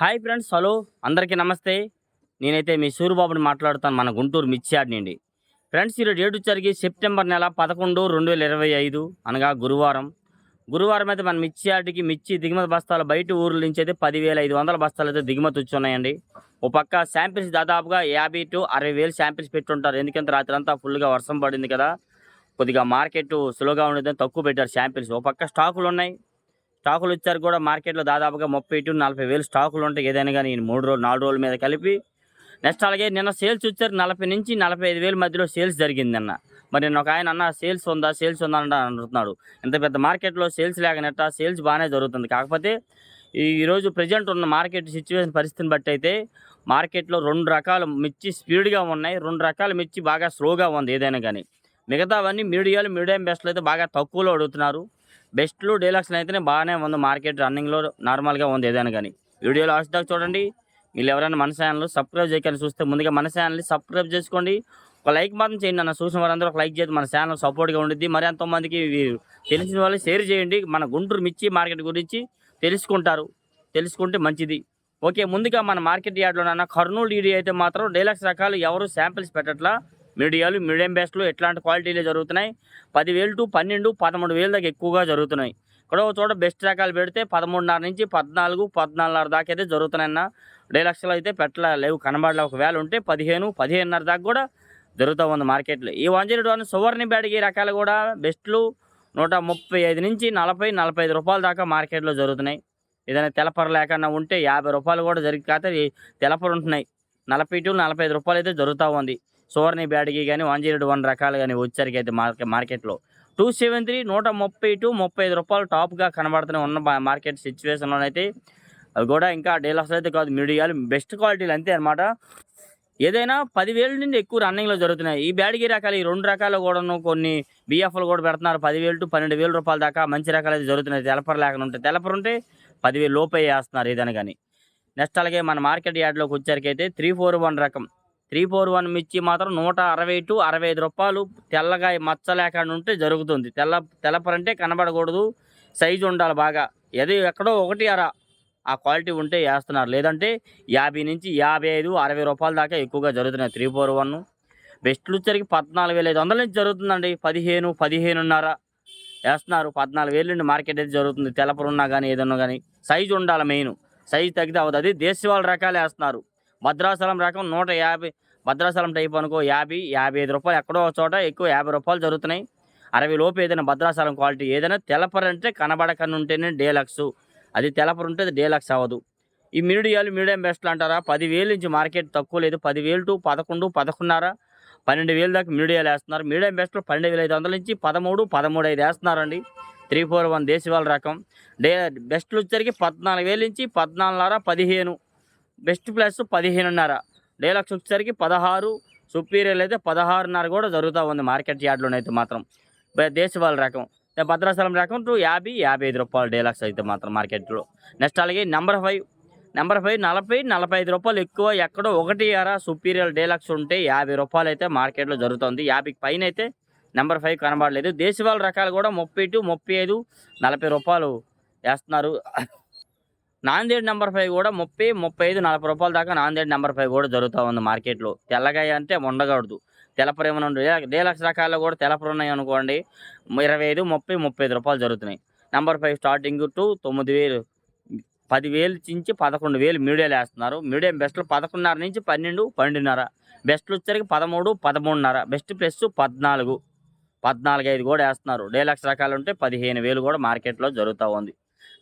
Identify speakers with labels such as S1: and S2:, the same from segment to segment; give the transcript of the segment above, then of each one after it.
S1: Hi friends hello. అందరికీ నమస్తే. నేనైతే మీ సూరిబాబుని మాట్లాడుతాను మన గుంటూరు మిర్చియాడ్ నుండి. ఫ్రెండ్స్ ఈరోజు డేట్ వచ్చరికి సెప్టెంబర్ నెల పదకొండు రెండు వేల ఇరవై ఐదు అనగా గురువారం. గురువారం అయితే మన మిర్చియాడ్కి మిర్చి దిగుమతి బస్తాలు బయట ఊర్ల నుంచి అయితే పదివేల ఐదు వందల బస్తాలు అయితే దిగుమతి వచ్చి ఉన్నాయండి ఓ పక్క శాంపిల్స్ దాదాపుగా యాభై టు అరవై వేలు శాంపిల్స్ పెట్టుంటారు. ఎందుకంటే రాత్రి అంతా ఫుల్గా వర్షం పడింది కదా. కొద్దిగా మార్కెట్ స్లోగా ఉండేదని తక్కువ పెట్టారు శాంపిల్స్. ఓ పక్క స్టాకులు ఉన్నాయి. స్టాకులు వచ్చారు కూడా మార్కెట్లో దాదాపుగా ముప్పై టు నలభై వేలు స్టాకులు ఉంటాయి. ఏదైనా కానీ మూడు రోజులు నాలుగు రోజుల మీద కలిపి. నెక్స్ట్ అలాగే నిన్న సేల్స్ వచ్చారు నలభై నుంచి నలభై ఐదు వేల మధ్యలో సేల్స్ జరిగింది అన్న మరి నిన్న ఒక ఆయన అన్న సేల్స్ ఉందా? సేల్స్ ఉందా? అని అంటున్నాడు. ఇంత పెద్ద మార్కెట్లో సేల్స్ లేకనట్ట సేల్స్ బాగానే జరుగుతుంది. కాకపోతే ఈరోజు ప్రజెంట్ ఉన్న మార్కెట్ సిచ్యువేషన్ పరిస్థితిని బట్టి అయితే మార్కెట్లో రెండు రకాల మిర్చి స్పీడ్గా ఉన్నాయి. రెండు రకాల మిర్చి బాగా స్లోగా ఉంది ఏదైనా కానీ. మిగతావన్నీ మీడియాలు మీడియం బెస్ట్లు అయితే బాగా తక్కువలో అడుగుతున్నారు. బెస్ట్లు డీలక్స్లు అయితేనే బాగానే ఉంది మార్కెట్ రన్నింగ్లో నార్మల్గా ఉంది ఏదైనా కానీ. వీడియో లాస్ట్ దాకా చూడండి. మీరు ఎవరైనా మన ఛానల్ సబ్స్క్రైబ్ చేయకని చూస్తే ముందుగా మన ఛానల్ని సబ్స్క్రైబ్ చేసుకోండి. ఒక లైక్ మాత్రం చేయండి అన్న చూసిన వారందరూ ఒక లైక్ చేసి మన ఛానల్ సపోర్ట్గా ఉండిద్ది. మరి ఎంతోమందికి తెలిసిన వాళ్ళు షేర్ చేయండి. మన గుంటూరు మిర్చి మార్కెట్ గురించి తెలుసుకుంటారు. తెలుసుకుంటే మంచిది. ఓకే ముందుగా మన మార్కెట్ యార్డ్లోనన్న కర్నూలు డీడీ అయితే మాత్రం డీలక్స్ రకాలు ఎవరు శాంపిల్స్ పెట్టట్లా? మీడియాలు మీడియం బేస్లో ఎట్లాంటి క్వాలిటీలే జరుగుతున్నాయి? పదివేలు టు పన్నెండు పదమూడు వేల దాకా ఎక్కువగా జరుగుతున్నాయి. ఇక్కడ ఒక చోట బెస్ట్ రకాలు పెడితే పదమూడున్నర నుంచి పద్నాలుగు పద్నాలుగున్నర దాకా అయితే జరుగుతున్నాయన్న. రెండు లక్షలు అయితే పెట్టలే లేవు కనబడలే. ఒకవేళ ఉంటే పదిహేను పదిహేనున్నర దాకా కూడా జరుగుతూ ఉంది మార్కెట్లో. ఈ one zero one Suvarna Byadgi రకాలు కూడా బెస్ట్లు నూట ముప్పై ఐదు నుంచి నలభై నలభై ఐదు రూపాయల దాకా మార్కెట్లో జరుగుతున్నాయి. ఏదైనా తెలపర లేకుండా ఉంటే యాభై రూపాయలు కూడా జరిగి కాకపోతే ఈ తెలపరు ఉంటున్నాయి. నలభై టు నలభై ఐదు రూపాయలు అయితే జరుగుతూ ఉంది. సువర్ణి బ్యాట్కి కానీ వన్ జీరో వన్ రకాలు కానీ వచ్చరికి అయితే మార్కెట్ మార్కెట్లో. టూ సెవెన్ త్రీ నూట ముప్పై టు ముప్పై ఐదు రూపాయలు టాప్గా కనబడుతూనే ఉన్న మార్కెట్ సిచ్యువేషన్లోనైతే. అవి కూడా ఇంకా డీలర్స్ అయితే కాదు మీడియాలు బెస్ట్ క్వాలిటీలు అంతే అనమాట ఏదైనా పదివేల నుండి ఎక్కువ రన్నింగ్లో జరుగుతున్నాయి. ఈ బ్యాడ్గి రకాలు ఈ రెండు రకాలు కూడాను కొన్ని బిఎఫ్లు కూడా పెడుతున్నారు. పదివేలు టు పన్నెండు వేల రూపాయల దాకా మంచి రకాలు అయితే జరుగుతున్నాయి. తెలపరు లేకుండా ఉంటే తెలపరు ఉంటే పదివేలు లోపే వేస్తున్నారు ఏదైనా కానీ నెక్స్ట్ అలాగే మన మార్కెట్ యార్డ్లోకి వచ్చరికి అయితే త్రీ ఫోర్ వన్ రకం. త్రీ ఫోర్ వన్ మిర్చి మాత్రం నూట అరవై టు అరవై ఐదు రూపాయలు. తెల్లగా మచ్చ లేకుండా ఉంటే జరుగుతుంది. తెల్ల తెల్లపరంటే కనబడకూడదు. సైజు ఉండాలి బాగా. ఏదో ఎక్కడో ఒకటి అర ఆ క్వాలిటీ ఉంటే వేస్తున్నారు. లేదంటే యాభై నుంచి యాభై ఐదు అరవై రూపాయల దాకా ఎక్కువగా జరుగుతున్నాయి త్రీ ఫోర్ వన్ బెస్ట్లు వచ్చరికి పద్నాలుగు వేల ఐదు వందల నుంచి జరుగుతుందండి. పదిహేను పదిహేనున్నర వేస్తున్నారు. పద్నాలుగు వేలు నుండి మార్కెట్ అయితే జరుగుతుంది. తెలపరున్నా కానీ ఏదన్నా కానీ సైజు ఉండాలి మెయిన్. సైజు తగ్గితే అవుతుంది అది దేశవాళ రకాలు వేస్తున్నారు. భద్రాచలం రకం నూట యాభై భద్రాచలం టైప్ అనుకో యాభై యాభై ఐదు రూపాయలు ఎక్కడో చోట ఎక్కువ యాభై రూపాయలు జరుగుతున్నాయి. అరవై లోపు ఏదైనా భద్రాచలం క్వాలిటీ ఏదైనా తెలపరంటే కనబడకని ఉంటేనే డేలక్స్. అది తెలపరుంటే అది డేలక్స్ అవ్వదు. ఈ మీడియాలు మీడియం బెస్ట్లు అంటారా? పదివేలు నుంచి మార్కెట్ తక్కువ లేదు. పదివేలు టు పదకొండు పదకొండున్నర పన్నెండు వేలు దాకా మీడియాలు వేస్తున్నారు. మీడియం బెస్ట్లో పన్నెండు వేల ఐదు వందల నుంచి పదమూడు పదమూడు ఐదు వేస్తున్నారండి. త్రీ ఫోర్ వన్ దేశవాళ రకం. డే బెస్ట్లు వచ్చరికి పద్నాలుగు వేల నుంచి పద్నాలుగున్నర పదిహేను. Best plus పదిహేనున్నర. డేలక్స్ వచ్చేసరికి పదహారు సుపీరియర్ అయితే పదహారున్నర కూడా జరుగుతూ ఉంది మార్కెట్ యార్డ్లోనైతే మాత్రం. దేశవాళ రకం. భద్రాచలం రకం టు యాభై యాభై ఐదు రూపాయలు డేలక్స్ అయితే మాత్రం మార్కెట్లో. నెక్స్ట్ అలాగే నెంబర్ ఫైవ్. నెంబర్ ఫైవ్ నలభై నలభై ఐదు రూపాయలు ఎక్కువ ఎక్కడో ఒకటి అరా సుపీరియర్ డేలక్స్ ఉంటే యాభై రూపాయలు అయితే మార్కెట్లో జరుగుతుంది. యాభైకి పైన అయితే నెంబర్ ఫైవ్ కనబడలేదు. దేశవాళ రకాలు కూడా ముప్పై టు ముప్పై ఐదు నలభై రూపాయలు వేస్తున్నారు. నాందేడ్ నెంబర్ ఫైవ్ కూడా ముప్పై ముప్పై ఐదు నలభై రూపాయల దాకా నాందేడ్ నెంబర్ ఫైవ్ కూడా జరుగుతూ ఉంది మార్కెట్లో. తెల్లగాయ అంటే ఉండకూడదు తెలపర ఏమైనా ఉండే రకాల్లో కూడా తెలపరు ఉన్నాయి అనుకోండి ఇరవై ఐదు ముప్పై ముప్పై ఐదు రూపాయలు జరుగుతున్నాయి. నెంబర్ ఫైవ్ స్టార్టింగ్ టు తొమ్మిది వేలు పదివేలు నుంచి పదకొండు వేలు మీడియాలు వేస్తున్నారు. మీడియం బెస్ట్లు పదకొండున్నర నుంచి పన్నెండు పన్నెండున్నర. బెస్ట్లు వచ్చరికి పదమూడు పదమూడున్నర. బెస్ట్ ప్లస్ పద్నాలుగు పద్నాలుగు ఐదు కూడా వేస్తున్నారు. డేలక్స్ రకాలు ఉంటే పదిహేను వేలు కూడా మార్కెట్లో జరుగుతూ ఉంది.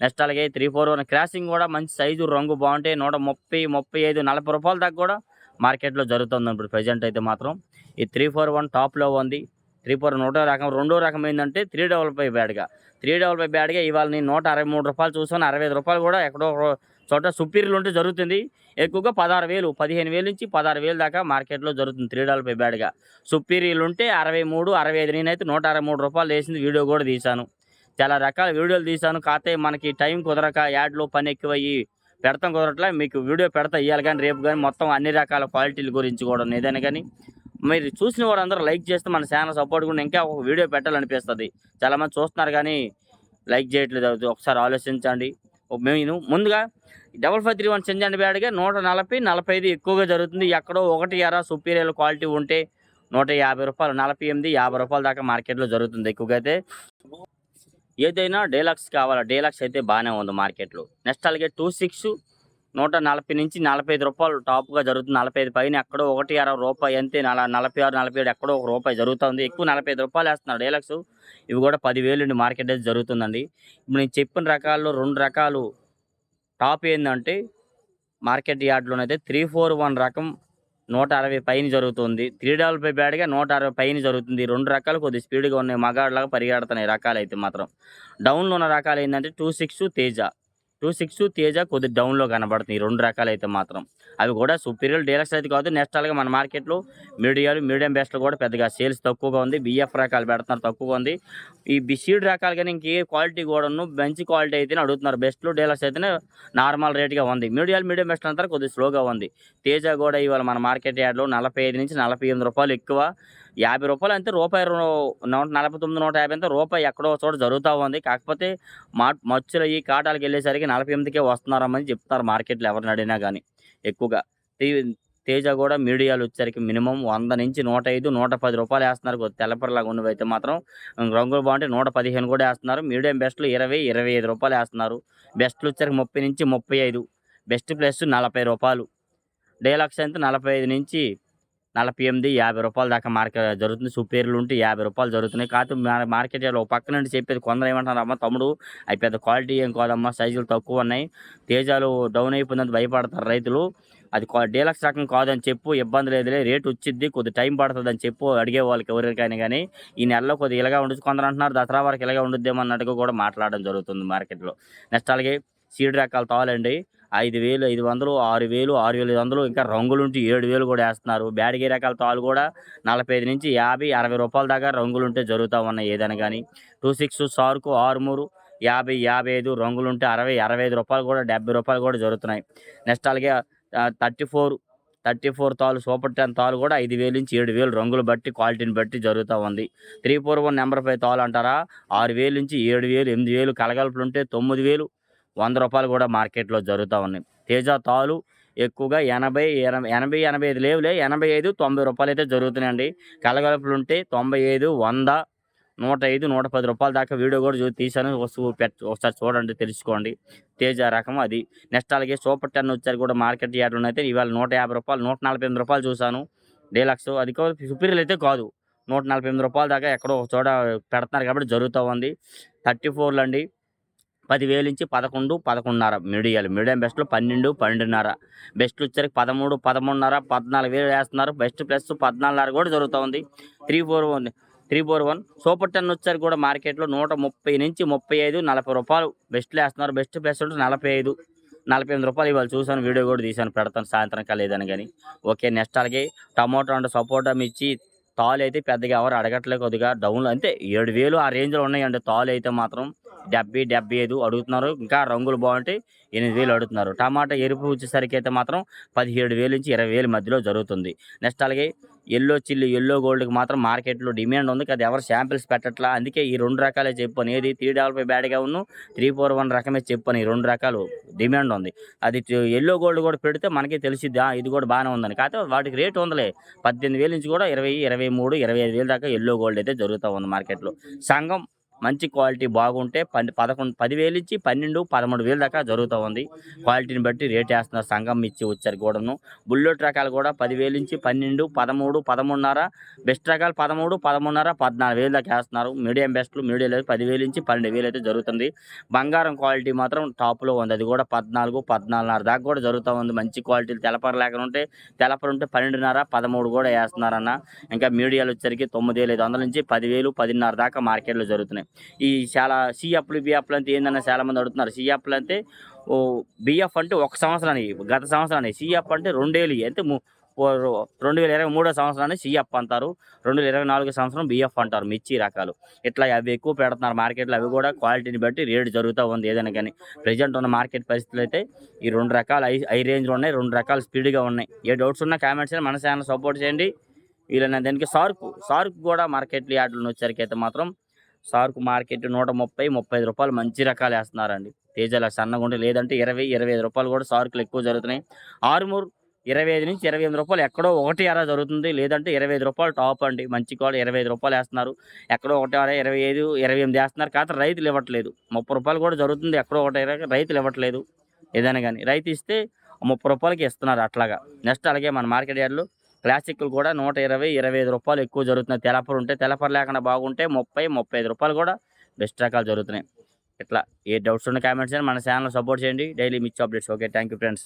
S1: నెక్స్ట్ అలాగే త్రీ ఫోర్ వన్ క్రాసింగ్ కూడా మంచి సైజు రంగు బాగుంటాయి. నూట ముప్పై ముప్పై ఐదు నలభై రూపాయల దాకా కూడా మార్కెట్లో జరుగుతుంది ఇప్పుడు ప్రజెంట్ అయితే మాత్రం. ఈ త్రీ ఫోర్ వన్ టాప్లో ఉంది. త్రీ ఫోర్ నూట రకం రెండో రకం ఏంటంటే త్రీ డబల్ ఫైవ్ బ్యాడ్గా త్రీ డబల్ ఫైవ్ బ్యాడ్గా ఇవాళ నేను నూట అరవై మూడు రూపాయలు చూసాను అరవై ఐదు రూపాయలు కూడా ఎక్కడో ఒక చోట సుపీరియర్లు ఉంటే జరుగుతుంది. ఎక్కువగా పదహారు వేలు పదిహేను వేలు నుంచి పదహారు వేలు దాకా మార్కెట్లో జరుగుతుంది త్రీ డబల్ ఫైవ్ బ్యాడ్గా సుపీరియర్లు ఉంటే అరవై మూడు అరవై ఐదు నేనైతే నూట అరవై మూడు రూపాయలు వేసింది. వీడియో కూడా తీశాను. చాలా రకాల వీడియోలు తీశాను. కాకపోతే మనకి టైం కుదరక యాడ్లో పని ఎక్కువయ్యి పెడతాం కుదరట్లే మీకు వీడియో పెడతా ఇవ్వాలి కానీ రేపు కానీ మొత్తం అన్ని రకాల క్వాలిటీల గురించి కూడా ఏదైనా కానీ మీరు చూసిన వారందరూ లైక్ చేస్తే మన ఛానల్ సపోర్ట్ కూడా ఇంకా ఒక వీడియో పెట్టాలనిపిస్తుంది. చాలామంది చూస్తున్నారు కానీ లైక్ చేయట్లేదు. ఒకసారి ఆలోచించండి. మేము ముందుగా డబల్ ఫైవ్ త్రీ వన్ చెంజండి బ్యాడ్గా నూట నలభై నలభై ఐదు ఎక్కువగా జరుగుతుంది. ఎక్కడో ఒకటి ఎరా సుపీరియర్ క్వాలిటీ ఉంటే నూట యాభై రూపాయలు నలభై ఎనిమిది యాభై రూపాయల దాకా మార్కెట్లో జరుగుతుంది ఎక్కువగా అయితే. ఏదైనా డేలక్స్ కావాలా? డేలక్స్ అయితే బాగానే ఉంది మార్కెట్లో. నెక్స్ట్ అలాగే టూ సిక్స్ నూట నలభై నుంచి నలభై ఐదు రూపాయలు టాప్గా జరుగుతుంది. నలభై ఐదు పైన ఎక్కడో ఒకటి అరవై రూపాయి అంతే నల నలభై ఆరు నలభై ఏడు ఎక్కడో ఒక రూపాయి జరుగుతుంది. ఎక్కువ నలభై ఐదు రూపాయలు వేస్తున్నారు డేలక్స్. ఇవి కూడా పదివేలు నుండి మార్కెట్ అయితే జరుగుతుందండి. ఇప్పుడు నేను చెప్పిన రకాల్లో రెండు రకాలు. టాప్ ఏంటంటే మార్కెట్ యార్డ్లోనైతే త్రీ ఫోర్ వన్ రకం నూట అరవై పైన జరుగుతుంది. త్రీ డబల్ బ్యాడ్గా నూట అరవై పైన జరుగుతుంది. రెండు రకాలు కొద్దిగా స్పీడ్గా ఉన్నాయి. మగాడ్లాగా పరిగెడుతున్నాయి. రకాలు అయితే మాత్రం. డౌన్లో ఉన్న రకాలు ఏంటంటే two six Teja. Two six Teja కొద్ది డౌన్లో కనబడుతుంది. ఈ రెండు రకాలు అయితే మాత్రం. అవి కూడా సుపీరియర్ డీలక్స్ అయితే కాదు నెక్స్ట్ అలాగే మన మార్కెట్లో మీడియాలు మీడియం బెస్ట్లు కూడా పెద్దగా సేల్స్ తక్కువగా ఉంది. బిఎఫ్ రకాలు పెడుతున్నారు తక్కువగా ఉంది. ఈ బిసీడ్ రకాలు కానీ ఇంకే క్వాలిటీ కూడాను మంచి క్వాలిటీ అయితేనే అడుగుతున్నారు. బెస్ట్లు డీలక్స్ అయితేనే నార్మల్ రేట్గా ఉంది. మీడియాలు మీడియం బెస్ట్ అంతా కొద్దిగా స్లోగా ఉంది. తేజ కూడా ఇవాళ మన మార్కెట్ యార్డ్లో నలభై ఐదు నుంచి నలభై ఎనిమిది రూపాయలు ఎక్కువ యాభై రూపాయలు అంతే రూపాయి నూట నలభై తొమ్మిది నూట యాభై అంతా రూపాయి ఎక్కడో చోట జరుగుతూ ఉంది. కాకపోతే మా మచ్చులు ఈ కాటాలకు వెళ్ళేసరికి నలభై ఎనిమిదికే వస్తున్నారమ్మని చెప్తున్నారు మార్కెట్లో ఎవరిని అడిగినా కానీ ఎక్కువగా తేజ కూడా మీడియాలు వచ్చేసరికి మినిమం వంద నుంచి నూట ఐదు నూట పది రూపాయలు వేస్తున్నారు. తెల్లపరిలాగా తెల్లపరలాగా ఉన్నవి అయితే మాత్రం రంగులు బాగుంటే నూట పదిహేను కూడా వేస్తున్నారు. మీడియం బెస్ట్లు ఇరవై ఇరవై ఐదు రూపాయలు వేస్తున్నారు. బెస్ట్లు వచ్చరికి ముప్పై నుంచి ముప్పై ఐదు. బెస్ట్ ప్లస్ నలభై రూపాయలు. డేలక్స్ అయితే నలభై ఐదు నుంచి నలభై ఎనిమిది యాభై రూపాయల దాకా మార్కెట్ జరుగుతుంది. సుపేర్లు ఉంటే యాభై రూపాయలు జరుగుతున్నాయి. కాదు మా- మార్కెట్ ఒక పక్క నుండి చెప్పేది కొందరు ఏమంటారు అమ్మ తమ్ముడు అవి పెద్ద క్వాలిటీ ఏం కాదమ్మా సైజులు తక్కువ ఉన్నాయి. తేజాలు డౌన్ అయిపోయిందని భయపడతారు రైతులు. అది డీలక్స్ రకం కాదని చెప్పు ఇబ్బంది లేదులే రేట్ వచ్చింది కొద్ది టైం పడుతుంది అని చెప్పు అడిగే వాళ్ళకి ఎవరికైనా కానీ ఈ నెలలో కొద్దిగా ఇలాగా ఉండొచ్చు. కొందరు అంటున్నారు దసరా వరకు ఇలాగే ఉండుద్దేమో అన్నట్టుగా కూడా మాట్లాడడం జరుగుతుంది మార్కెట్లో. నెక్స్ట్ అలాగే సీడ్ రకాలు తాళండి ఐదు వేలు ఐదు వందలు ఆరు వేలు ఆరు వేల ఐదు వందలు ఇంకా రంగులుంటే ఏడు వేలు కూడా వేస్తున్నారు. బ్యాడిగే రకాల తాళ్ళు కూడా నలభై ఐదు నుంచి యాభై అరవై రూపాయల దాకా రంగులుంటే జరుగుతూ ఉన్నాయి ఏదైనా కానీ టూ సిక్స్ సార్కు ఆరుమూరు యాభై యాభై ఐదు రంగులు ఉంటే అరవై అరవై ఐదు రూపాయలు కూడా డెబ్బై రూపాయలు కూడా జరుగుతున్నాయి. నెక్స్ట్ అలాగే థర్టీ ఫోర్ థర్టీ ఫోర్ తాలు సూపర్ టెన్ తాలు కూడా ఐదు వేలు నుంచి ఏడు వేలు రంగులు బట్టి క్వాలిటీని బట్టి జరుగుతూ ఉంది. Three four one number five తాలు అంటారా? ఆరు వేలు నుంచి ఏడు వేలు ఎనిమిది వేలు కలగలుపులు ఉంటే తొమ్మిది వేలు వంద రూపాయలు కూడా మార్కెట్లో జరుగుతూ ఉన్నాయి. తేజ తాలు ఎక్కువగా ఎనభై ఎనభై ఎనభై ఎనభై ఐదు లేవులే ఎనభై ఐదు తొంభై రూపాయలు అయితే జరుగుతున్నాయండి. కలగలుపులు ఉంటే తొంభై ఐదు వంద నూట ఐదు నూట పది రూపాయల దాకా వీడియో కూడా చూ తీసాను వస్తువు పెట్ ఒకసారి చూడండి తెలుసుకోండి. తేజ రకం అది. నెక్స్ట్ అలాగే సూపర్ టెన్ వచ్చారు కూడా మార్కెట్ యార్డ్లో అయితే. ఇవాళ నూట యాభై రూపాయలు నూట నలభై ఎనిమిది రూపాయలు చూశాను. డీలక్స్ అది సుపీరియర్ అయితే కాదు. నూట నలభై ఎనిమిది రూపాయల దాకా ఎక్కడో ఒక చోట పెడుతున్నారు కాబట్టి జరుగుతూ ఉంది. థర్టీ ఫోర్లు అండి పదివేలు నుంచి పదకొండు పదకొండున్నర మీడియాలు. మీడియం బెస్ట్లో పన్నెండు పన్నెండున్నర. బెస్ట్లు వచ్చరికి పదమూడు పదమూడున్నర పద్నాలుగు వేలు వేస్తున్నారు. బెస్ట్ ప్లస్ పద్నాలుగున్నర కూడా జరుగుతుంది three four one three four one. Super ten వచ్చారు కూడా మార్కెట్లో నూట ముప్పై నుంచి ముప్పై ఐదు నలభై రూపాయలు బెస్ట్లు వేస్తున్నారు. బెస్ట్ ప్లస్ ఉంటే నలభై ఐదు నలభై ఎనిమిది రూపాయలు ఇవాళ చూసాను వీడియో కూడా తీసాను పెడతాను సాయంత్రం కాలేదని కానీ. ఓకే నెక్స్ట్ అలాగే టమాటో అండ్ సపోటా మిర్చి తాలు అయితే పెద్దగా ఎవరు అడగట్లే కొద్దిగా. డౌన్లో అంతే. ఏడు వేలు ఆ రేంజ్లో ఉన్నాయండి తాలు అయితే మాత్రం. డెబ్బై డెబ్బై ఐదు అడుగుతున్నారు. ఇంకా రంగులు బాగుంటాయి. ఎనిమిది వేలు అడుగుతున్నారు. టమాటా ఎరుపు వచ్చేసరికి అయితే మాత్రం పదిహేడు వేలు నుంచి ఇరవై వేలు మధ్యలో జరుగుతుంది. నెక్స్ట్ అలాగే ఎల్లో చిల్లి ఎల్లో గోల్డ్కి మాత్రం మార్కెట్లో డిమాండ్ ఉంది. కదా ఎవరు శాంపిల్స్ పెట్టట్లా? అందుకే ఈ రెండు రకాలే చెప్పాను. ఏది త్రీ డబల్ ఫైవ్ బ్యాడ్గా ఉన్న త్రీ ఫోర్ వన్ రకమే చెప్పాను. ఈ రెండు రకాలు డిమాండ్ ఉంది. అది ఎల్లో గోల్డ్ కూడా పెడితే మనకి తెలిసిద్ది. "ఆ, ఇది కూడా బాగానే ఉందని. కాకపోతే వాటికి రేట్ ఉందలే. పద్దెనిమిది వేల నుంచి కూడా ఇరవై ఇరవై మూడు ఇరవై ఐదు వేల దాకా ఎల్లో గోల్డ్ అయితే జరుగుతూ ఉంది మార్కెట్లో. సంఘం మంచి క్వాలిటీ బాగుంటే పది పదకొండు పదివేలు నుంచి పన్నెండు పదమూడు వేలు దాకా జరుగుతూ ఉంది. క్వాలిటీని బట్టి రేట్ వేస్తున్నారు. సంఘం ఇచ్చి వచ్చారు కూడాను బుల్లెట్ రకాలు కూడా పదివేలు నుంచి పన్నెండు పదమూడు పదమూడున్నర బెస్ట్ రకాలు పదమూడు పదమూడున్నర పద్నాలుగు వేలు దాకా వేస్తున్నారు. మీడియం బెస్ట్లు మీడియం లేదు పదివేలు నుంచి పన్నెండు వేలు అయితే జరుగుతుంది. బంగారం క్వాలిటీ మాత్రం టాప్లో ఉంది. అది కూడా పద్నాలుగు పద్నాలుగున్నర దాకా కూడా జరుగుతూ ఉంది. మంచి క్వాలిటీ తెలపర లేకుండా ఉంటే తెలపర ఉంటే పన్నెండున్నర పదమూడు కూడా వేస్తున్నారన్న. ఇంకా మీడియాలు వచ్చరికి తొమ్మిది వేల ఐదు వందల నుంచి పదివేలు పదిన్నర దాకా మార్కెట్లో జరుగుతున్నాయి. ఈ చాలా సిఎఫ్లు బిఎఫ్లు అంటే ఏందన్న చాలా మంది అడుగుతున్నారు సిఎఫ్లు అంటే ఓ బిఎఫ్ అంటే ఒక సంవత్సరానికి గత సంవత్సరానికి సిఎఫ్ అంటే రెండేళ్ళు అంటే రెండు వేల ఇరవై మూడో సంవత్సరాన్ని సిఎఫ్ అంటారు. రెండు వేల ఇరవై నాలుగో సంవత్సరం బిఎఫ్ అంటారు మిర్చి రకాలు. ఇట్లా అవి ఎక్కువ పెడుతున్నారు మార్కెట్లో. అవి కూడా క్వాలిటీని బట్టి రేటు జరుగుతూ ఉంది ఏదైనా కానీ. ప్రజెంట్ ఉన్న మార్కెట్ పరిస్థితులు అయితే ఈ రెండు రకాలు ఐ ఐ రేంజ్లో ఉన్నాయి. రెండు రకాలు స్పీడ్గా ఉన్నాయి. ఏ డౌట్స్ ఉన్నా కామెంట్స్ మన ఛానల్ సపోర్ట్ చేయండి. వీళ్ళని దానికి సార్కు సార్కు కూడా మార్కెట్లో యాడ్లను వచ్చేసరికి అయితే మాత్రం సార్కు మార్కెట్ నూట ముప్పై ముప్పై ఐదు రూపాయలు మంచి రకాలు వేస్తున్నారండి. తేజాలు సన్నగా ఉంటే లేదంటే ఇరవై ఇరవై ఐదు రూపాయలు కూడా సార్కులు ఎక్కువ జరుగుతున్నాయి. ఆరుమూరు ఇరవై ఐదు నుంచి ఇరవై ఎనిమిది రూపాయలు ఎక్కడో ఒకటి అర జరుగుతుంది. లేదంటే ఇరవై ఐదు రూపాయలు టాప్ అండి. మంచి కూడా ఇరవై ఐదు రూపాయలు వేస్తున్నారు. ఎక్కడో ఒకటి అర ఇరవై ఐదు ఇరవై ఎనిమిది వేస్తున్నారు. కాకపోతే రైతులు ఇవ్వట్లేదు. ముప్పై రూపాయలు కూడా జరుగుతుంది. ఎక్కడో ఒకటి రైతులు ఇవ్వట్లేదు. ఏదైనా కానీ రైతు ఇస్తే ముప్పై రూపాయలకి ఇస్తున్నారు అట్లాగా. నెక్స్ట్ అలాగే మన మార్కెట్ యార్డ్లో. క్లాసిక్లు కూడా నూట ఇరవై ఇరవై ఐదు రూపాయలు ఎక్కువ జరుగుతున్నాయి. తెలపరు ఉంటే తెలపరు లేకుండా బాగుంటే ముప్పై ముప్పై ఐదు రూపాయలు కూడా బెస్ట్ రకాలు జరుగుతున్నాయి. ఇట్లా ఏ డౌట్స్ ఉన్న కామెంట్స్ అయినా మన ఛానల్ సపోర్ట్ చేయండి. Daily Mitch updates. Okay thank you friends.